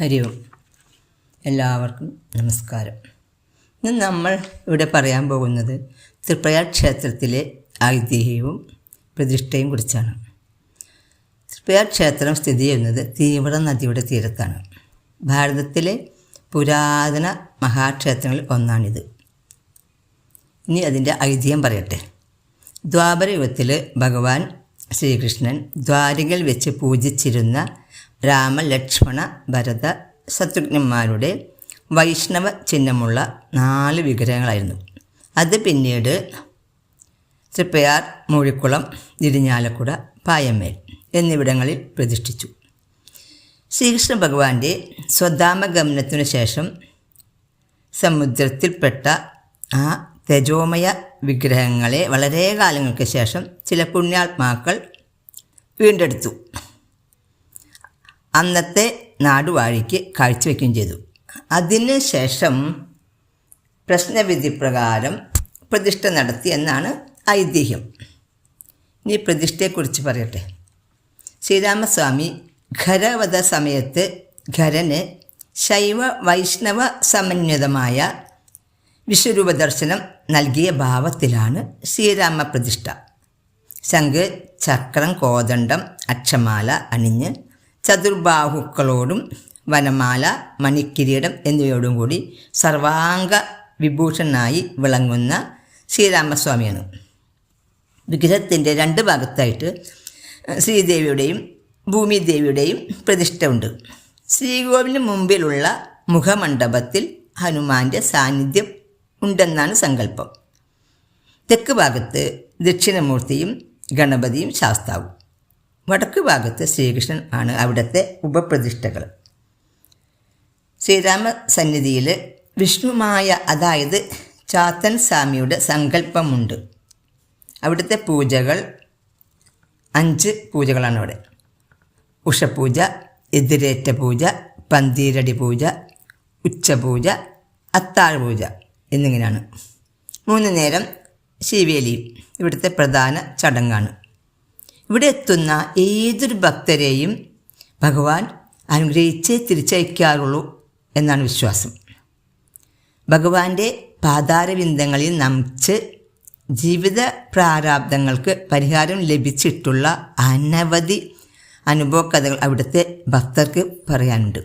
ഹരി ഓം. എല്ലാവർക്കും നമസ്കാരം. ഇന്ന് നമ്മൾ ഇവിടെ പറയാൻ പോകുന്നത് തൃപ്രയാർ ക്ഷേത്രത്തിലെ ഐതിഹ്യവും പ്രതിഷ്ഠയും കുറിച്ചാണ്. തൃപ്രയാർ ക്ഷേത്രം സ്ഥിതി ചെയ്യുന്നത് തീവ്ര നദിയുടെ തീരത്താണ്. ഭാരതത്തിലെ പുരാതന മഹാക്ഷേത്രങ്ങളിൽ ഒന്നാണിത്. ഇനി അതിന്റെ ഐതിഹ്യം പറയട്ടെ. ദ്വാപരയുഗത്തിൽ ഭഗവാൻ ശ്രീകൃഷ്ണൻ ദ്വാരികൽ വെച്ച് പൂജിച്ചിരുന്ന രാമ ലക്ഷ്മണ ഭരത ശത്രുഘ്നന്മാരുടെ വൈഷ്ണവ ചിഹ്നമുള്ള നാല് വിഗ്രഹങ്ങളായിരുന്നു. അത് പിന്നീട് തൃപ്പയാർ മൂഴിക്കുളം ഇരിഞ്ഞാലക്കുട പായമ്മേൽ എന്നിവിടങ്ങളിൽ പ്രതിഷ്ഠിച്ചു. ശ്രീകൃഷ്ണ ഭഗവാന്റെ സ്വധാമഗമനത്തിനു ശേഷം സമുദ്രത്തിൽപ്പെട്ട ആ തേജോമയ വിഗ്രഹങ്ങളെ വളരെ കാലങ്ങൾക്ക് ശേഷം ചില പുണ്യാത്മാക്കൾ വീണ്ടെടുത്തു. അന്നത്തെ നാടുവാഴിക്ക് കാഴ്ചവെക്കുകയും ചെയ്തു. അതിന് ശേഷം പ്രശ്നവിധി പ്രകാരം പ്രതിഷ്ഠ നടത്തി എന്നാണ് ഐതിഹ്യം. ഇനി പ്രതിഷ്ഠയെക്കുറിച്ച് പറയട്ടെ. ശ്രീരാമസ്വാമി ഖരവധ സമയത്ത് ഖരന് ശൈവ വൈഷ്ണവ സമന്വിതമായ വിശ്വരൂപ ദർശനം നൽകിയ ഭാവത്തിലാണ് ശ്രീരാമ പ്രതിഷ്ഠ ശംഖ് ചക്രം കോദണ്ഡം അക്ഷമാല അണിഞ്ഞ് ചതുർബാഹുക്കളോടും വനമാല മണിക്കിരീടം എന്നിവയോടും കൂടി സർവാംഗ വിഭൂഷണനായി വിളങ്ങുന്ന ശ്രീരാമസ്വാമിയാണ്. വിഗ്രഹത്തിന്റെ രണ്ട് ഭാഗത്തായിട്ട് ശ്രീദേവിയുടെയും ഭൂമിദേവിയുടെയും പ്രതിഷ്ഠ ഉണ്ട്. ശ്രീകോവിലിന് മുമ്പിലുള്ള മുഖമണ്ഡപത്തിൽ ഹനുമാന്റെ സാന്നിധ്യം ഉണ്ടെന്നാണ് സങ്കല്പം. തെക്ക് ഭാഗത്ത് ദക്ഷിണമൂർത്തിയും ഗണപതിയും ശാസ്താവും. വടക്ക് ഭാഗത്ത് ശ്രീകൃഷ്ണൻ ആണ് അവിടുത്തെ ഉപപ്രതിഷ്ഠകൾ. ശ്രീരാമ സന്നിധിയിൽ വിഷ്ണുമായ അതായത് ചാത്തൻ സ്വാമിയുടെ സങ്കല്പമുണ്ട്. അവിടുത്തെ പൂജകൾ അഞ്ച് പൂജകളാണ് അവിടെ. ഉഷപൂജ എതിരേറ്റ പൂജ പന്തീരടി പൂജ ഉച്ചപൂജ അത്താഴ പൂജ എന്നിങ്ങനെയാണ്. മൂന്ന് നേരം ശിവേലിയും ഇവിടുത്തെ പ്രധാന ചടങ്ങാണ്. ഇവിടെ എത്തുന്ന ഏതൊരു ഭക്തരെയും ഭഗവാൻ അനുഗ്രഹിച്ചേ തിരിച്ചയക്കാറുള്ളൂ എന്നാണ് വിശ്വാസം. ഭഗവാന്റെ പാതാരവിന്ദങ്ങളിൽ നമിച്ച് ജീവിത പ്രാരാബ്ദങ്ങൾക്ക് പരിഹാരം ലഭിച്ചിട്ടുള്ള അനവധി അനുഭവ കഥകൾ അവിടുത്തെ ഭക്തർക്ക് പറയാനുണ്ട്.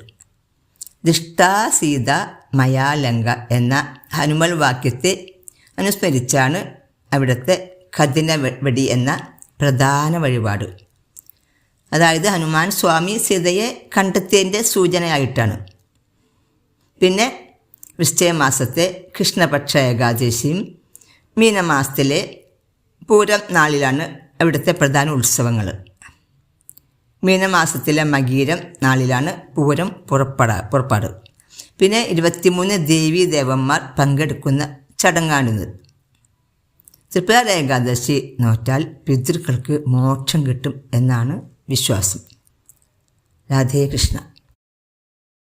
ദിഷ്ടാ സീത മയാലങ്ക എന്ന ഹനുമൽ വാക്യത്തെ അനുസ്മരിച്ചാണ് അവിടുത്തെ ഖദിന വെടി എന്ന പ്രധാന വഴിപാട്. അതായത് ഹനുമാൻ സ്വാമി സീതയെ കണ്ടെത്തിയതിന്റെ സൂചനയായിട്ടാണ്. പിന്നെ വൃശ്ചയമാസത്തെ കൃഷ്ണപക്ഷ ഏകാദശിയും മീനമാസത്തിലെ പൂരം നാളിലാണ് അവിടുത്തെ പ്രധാന ഉത്സവങ്ങൾ മീനമാസത്തിലെ മകീരം നാളിലാണ് പൂരം പുറപ്പെടാ പുറപ്പാട്. പിന്നെ ഇരുപത്തിമൂന്ന് ദേവീ ദേവന്മാർ പങ്കെടുക്കുന്ന ചടങ്ങാണിത്. തൃപ്രാര ഏകാദശി നോറ്റാൽ പിതൃക്കൾക്ക് മോക്ഷം കിട്ടും എന്നാണ് വിശ്വാസം. രാധേ കൃഷ്ണ.